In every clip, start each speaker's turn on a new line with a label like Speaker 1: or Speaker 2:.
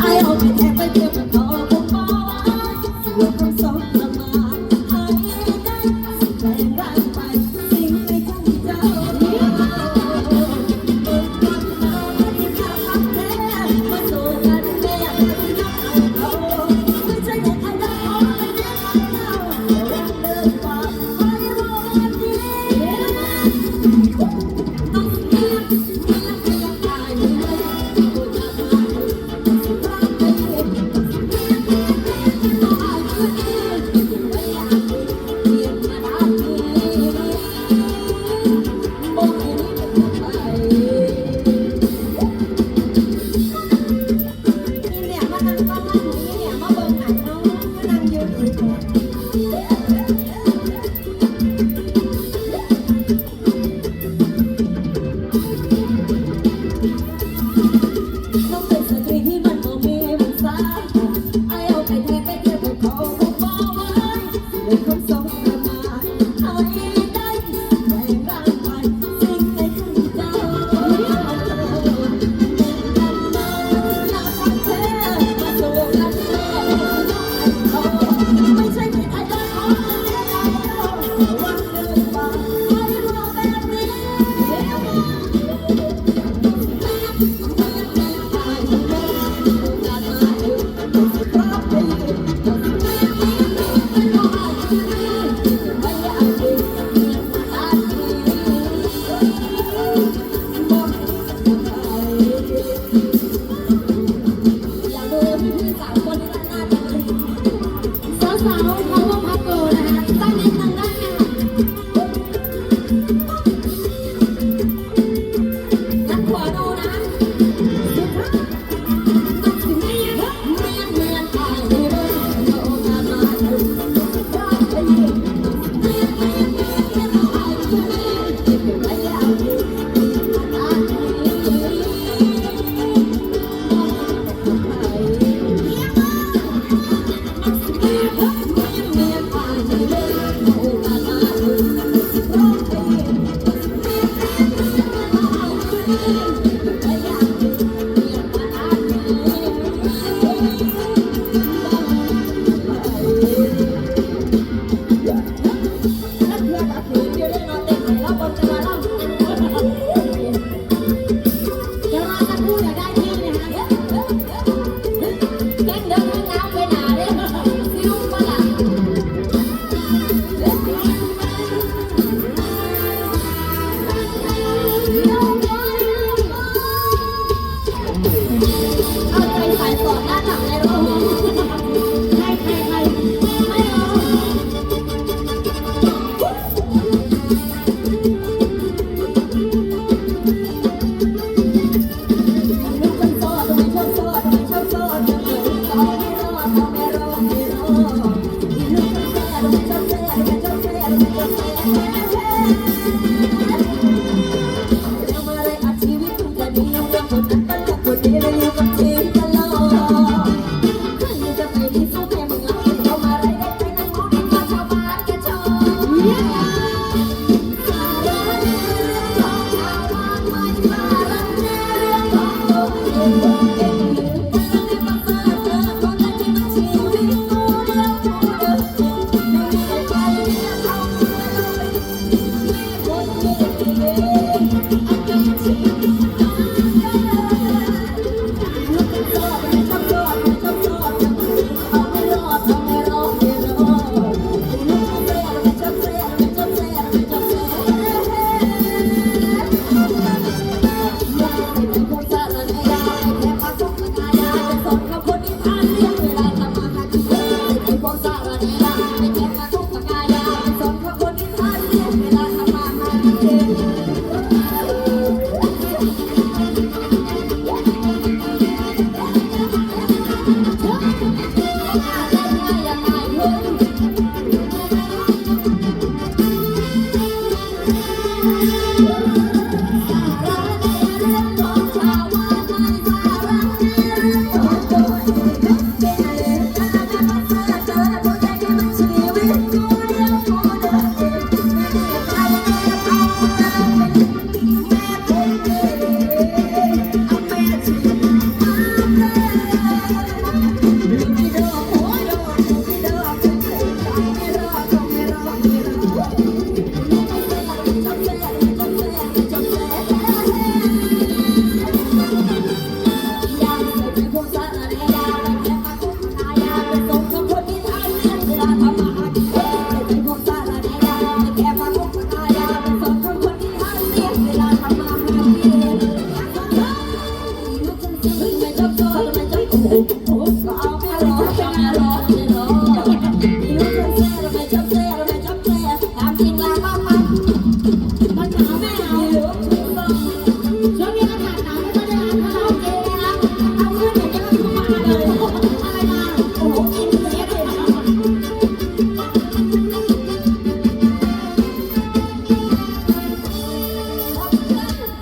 Speaker 1: ไอ้เอาไป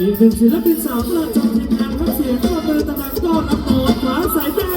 Speaker 1: อีกหนึ่ง
Speaker 2: ศิล
Speaker 3: ปินสาวประจำทีมงานครับเสียงก็เป็นตะนา
Speaker 2: นก้อนรับโนดขวาสายแม่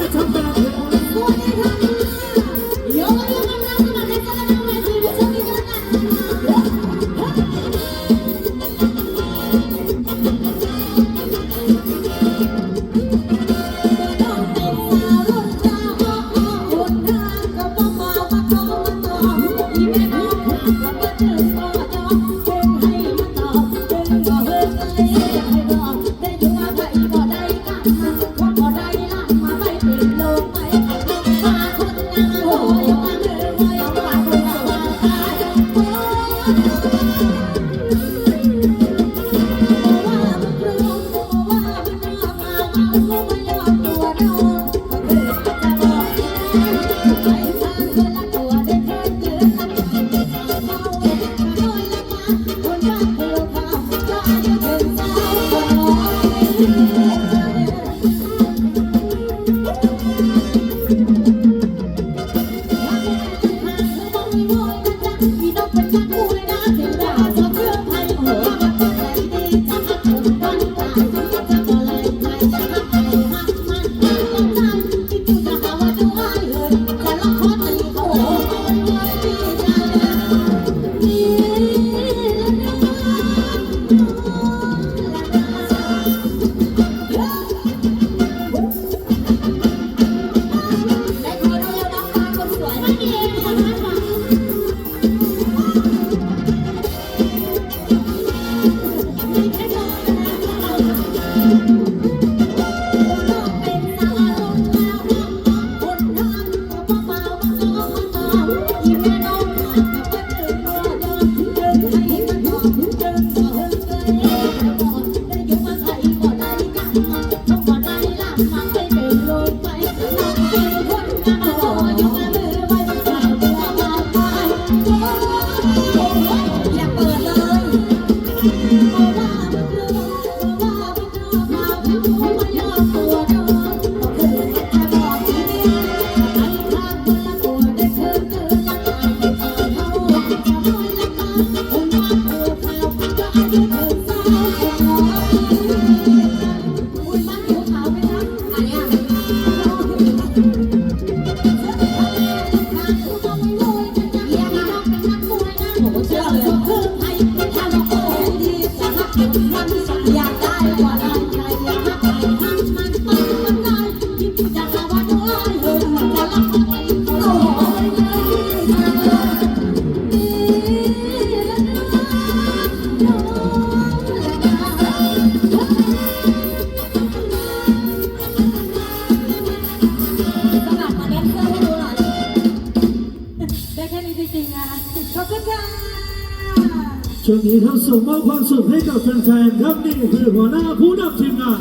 Speaker 3: ช่วงนี้ทำส่งมอบความสุขให้กับแฟนๆครับนี่คือหัวหน้าผู้นำทีมงาน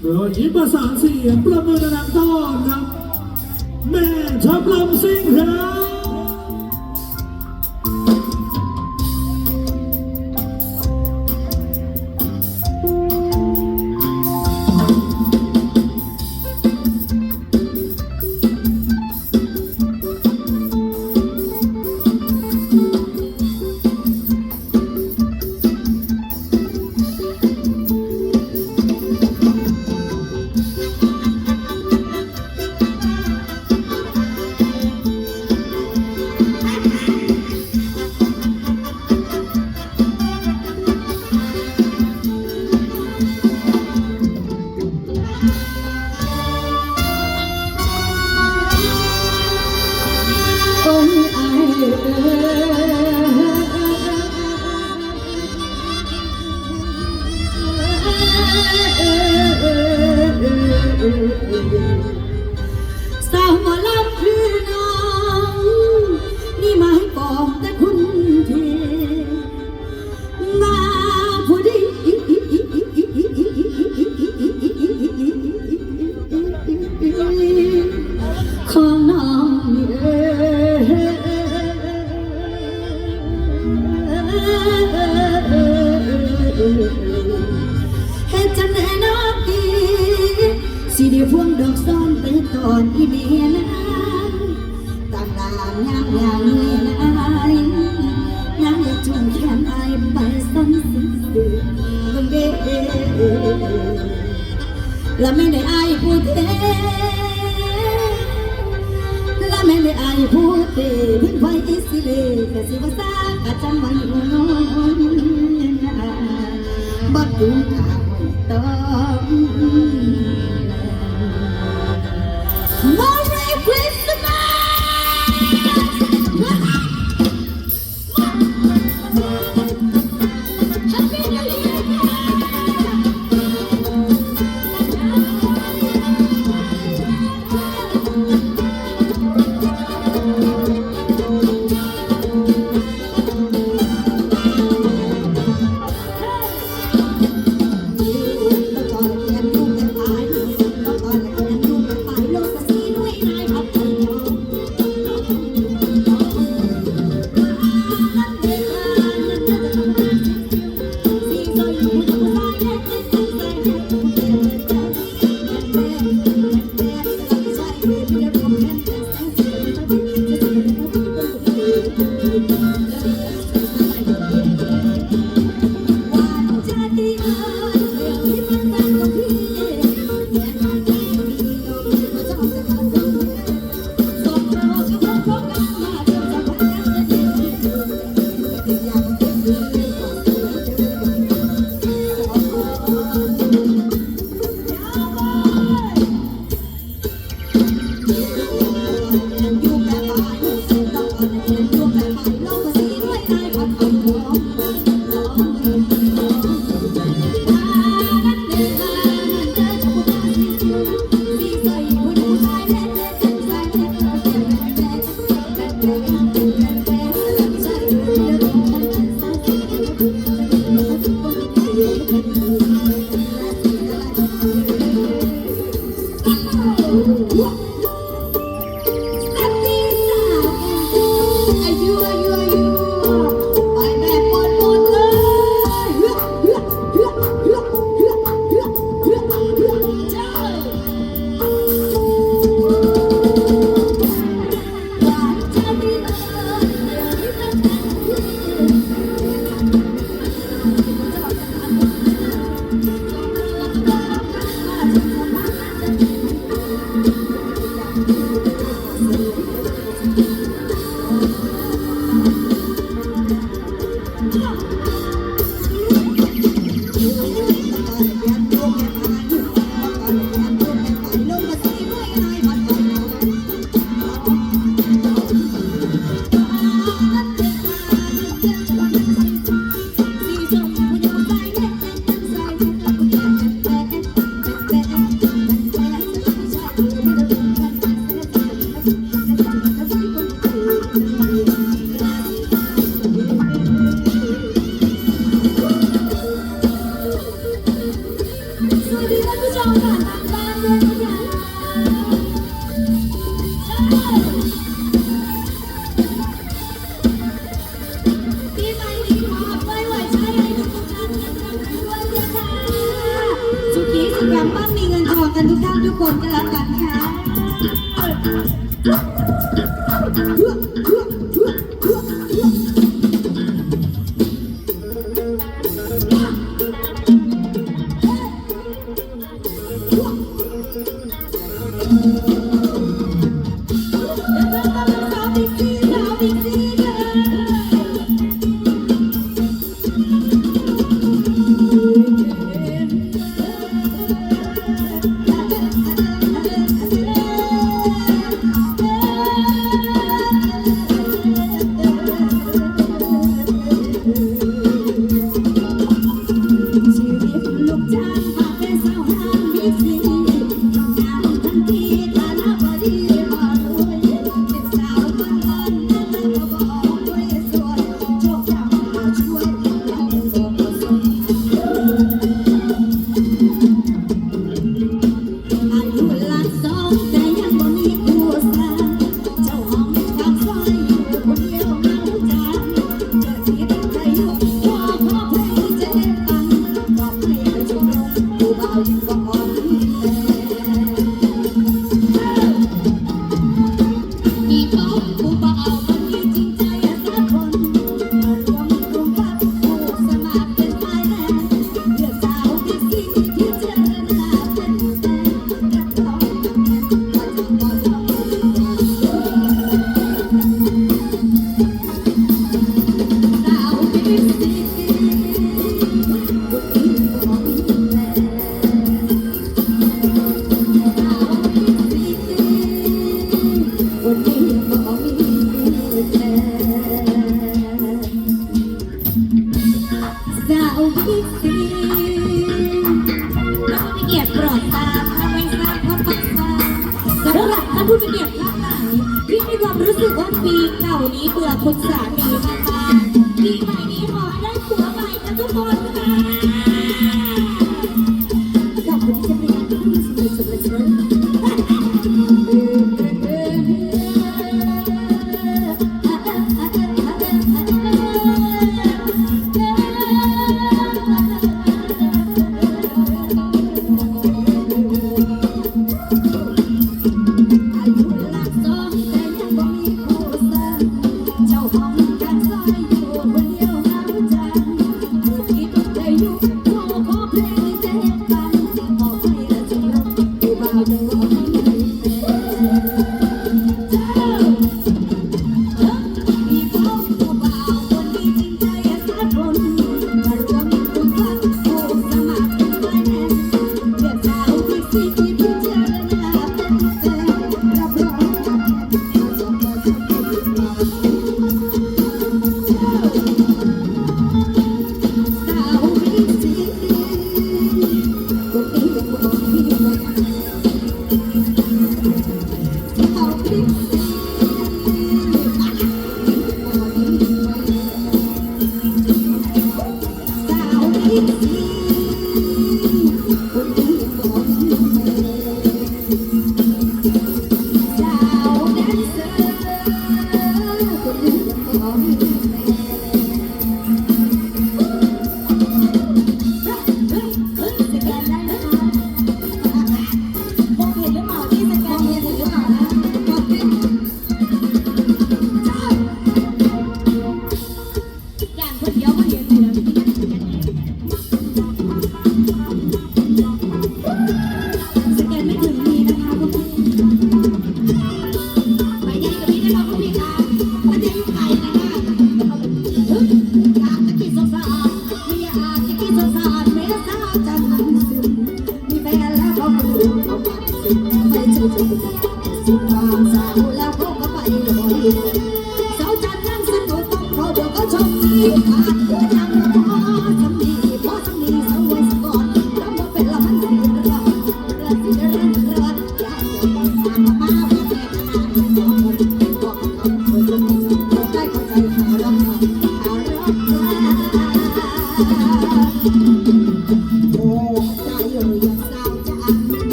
Speaker 3: โดยอิประสานเสียงประเมินดังต้นครับแม่ชับลำซิงครับ เทถึงไว้สิเลกะสิว่าซากะจำไว้บ่ดูข่า Thank you.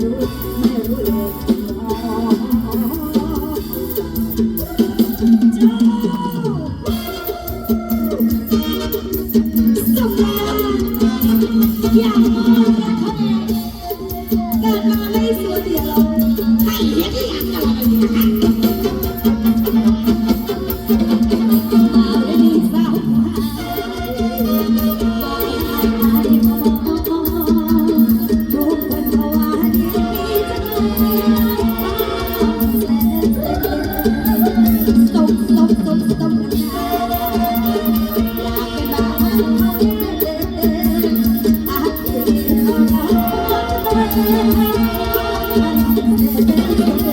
Speaker 3: รู้ไม่รู้เลย Thank you.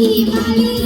Speaker 3: อีม